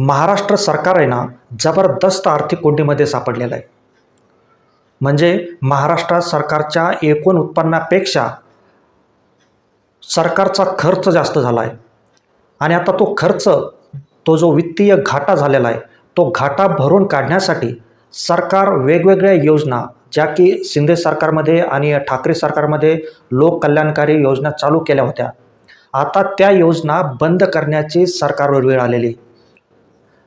महाराष्ट्र सरकार आहे ना जबरदस्त आर्थिक कोंडीमध्ये सापडलेलं आहे. म्हणजे महाराष्ट्र सरकारच्या एकूण उत्पन्नापेक्षा सरकारचा खर्च जास्त झाला आहे. आणि आता तो खर्च तो जो वित्तीय घाटा झालेला आहे तो घाटा भरून काढण्यासाठी सरकार वेगवेगळ्या योजना ज्या की शिंदे सरकारमध्ये आणि ठाकरे सरकारमध्ये लोककल्याणकारी योजना चालू केल्या होत्या. आता त्या योजना बंद करण्याची सरकारवर वेळ आलेली आहे.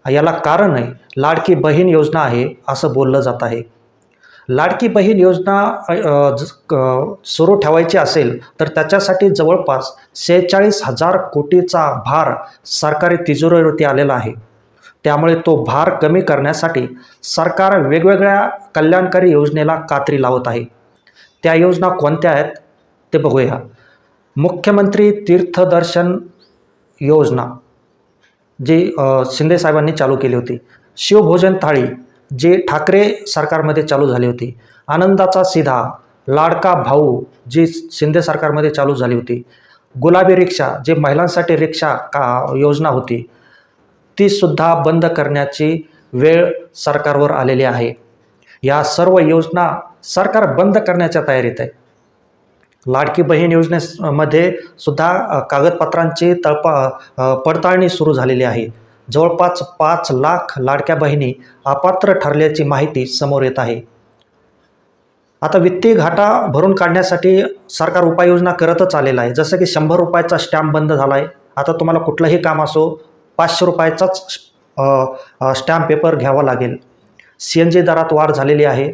याला कारण आहे. लाडकी बहीण योजना आहे असं बोललं जात आहे. लाडकी बहीण योजना सुरू ठेवायची असेल तर त्याच्यासाठी जवळपास सेहेचाळीस हजार कोटीचा भार सरकारी तिजोरीवरती आलेला आहे. त्यामुळे तो भार कमी करण्यासाठी सरकार वेगवेगळ्या कल्याणकारी योजनेला कात्री लावत आहे. त्या योजना कोणत्या आहेत ते बघूया. मुख्यमंत्री तीर्थदर्शन योजना. जी शिंदे साहेबांनी चालू केली होती. शिवभोजन थाळी जी ठाकरे सरकारमध्ये चालू झाली होती. आनंदाचा सिधा लाडका भाऊ जी शिंदे सरकारमध्ये चालू झाली होती. गुलाबी रिक्षा जे महिलांसाठी रिक्षा का योजना होती तीसुद्धा बंद करण्याची वेळ सरकारवर आलेली आहे. या सर्व योजना सरकार बंद करण्याच्या तयारीत आहे. लाडकी बहीण योजनेमध्ये सुद्धा कागदपत्रांची तळपा पडताळणी सुरू झालेली आहे. जवळपास पाच लाख लाडक्या बहिणी अपात्र ठरल्याची माहिती समोर येत आहे. आता वित्तीय घाटा भरून काढण्यासाठी सरकार उपाययोजना करतच आलेला आहे. जसं की शंभर रुपयाचा स्टॅम्प बंद झाला आहे आता तुम्हाला कुठलंही काम असो पाचशे रुपयाचाच स्टॅम्प पेपर घ्यावा लागेल. सी एन जी दरात वाढ झालेली आहे.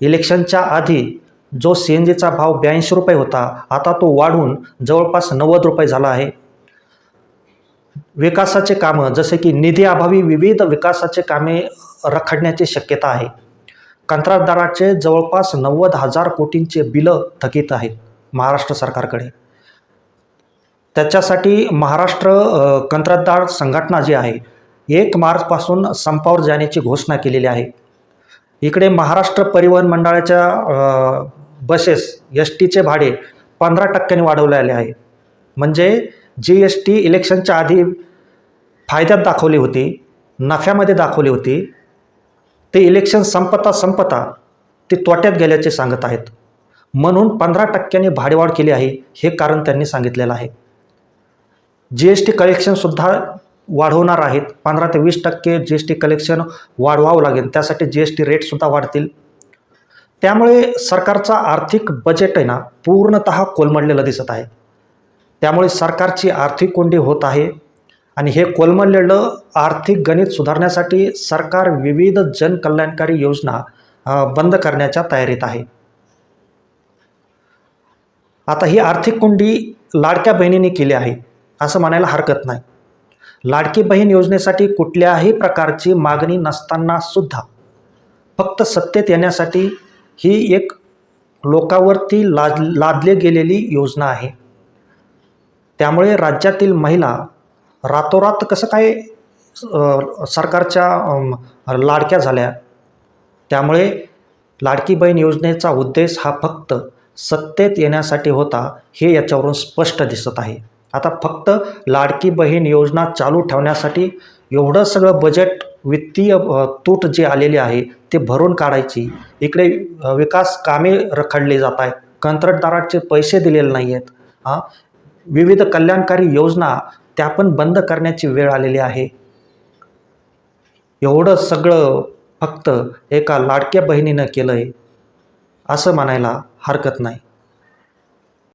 इलेक्शनच्या आधी जो सी एन जीचा भाव ब्याऐंशी रुपये होता आता तो वाढून जवळपास नव्वद रुपये झाला आहे. विकासाचे कामं जसे की निधी अभावी विविध विकासाचे कामे रखडण्याची शक्यता आहे. कंत्राटदाराचे जवळपास नव्वद हजार कोटींचे बिलं थकीत आहेत महाराष्ट्र सरकारकडे. त्याच्यासाठी महाराष्ट्र कंत्राटदार संघटना जी आहे एक मार्चपासून संपावर जाण्याची घोषणा केलेली आहे. इकडे महाराष्ट्र परिवहन मंडळाच्या बसेस एस टीचे भाडे पंधरा टक्क्यांनी वाढवले आले आहे. म्हणजे जी एस टी इलेक्शनच्या आधी फायद्यात दाखवली होती नफ्यामध्ये दाखवली होती ते इलेक्शन संपता संपता ते तोट्यात गेल्याचे सांगत आहेत. म्हणून पंधरा टक्क्यांनी भाडेवाढ केली आहे हे कारण त्यांनी सांगितलेलं आहे. जी एस टी कलेक्शनसुद्धा वाढवणार आहेत. पंधरा ते वीस टक्के जी एस टी कलेक्शन वाढवावं लागेल. त्यासाठी जी एस टी रेटसुद्धा वाढतील. त्यामुळे सरकारचा आर्थिक बजेट आहे ना पूर्णत कोलमडलेलं दिसत आहे. त्यामुळे सरकारची आर्थिक कोंडी होत आहे आणि हे कोलमडलेलं आर्थिक गणित सुधारण्यासाठी सरकार विविध जनकल्याणकारी योजना बंद करण्याच्या तयारीत आहे. आता ही आर्थिक कोंडी लाडक्या बहिणीने केली आहे असं म्हणायला हरकत नाही. लाडकी बहीण योजनेसाठी कुठल्याही प्रकारची मागणी नसताना सुद्धा फक्त सत्तेत येण्यासाठी ही एक लोकावरती लाद लादली गेलेली योजना आहे. त्यामुळे राज्यातील महिला रातोरात कसं काय सरकारच्या लाडक्या झाल्या? त्यामुळे लाडकी बहीण योजनेचा उद्देश हा फक्त सत्तेत येण्यासाठी होता हे याच्यावरून स्पष्ट दिसत आहे. आता फक्त लाडकी बहीण योजना चालू ठेवण्यासाठी एवढं सगळं बजेट वित्तीय तूट जे आलेली आहे ते भरून काढायची. इकडे विकास कामे रखडली जात आहेत. कंत्राटदाराचे पैसे दिलेले नाही आहेत हां? विविध कल्याणकारी योजना त्या पण बंद करण्याची वेळ आलेली आहे. एवढं सगळं फक्त एका लाडक्या बहिणीनं केलं आहे असं म्हणायला हरकत नाही.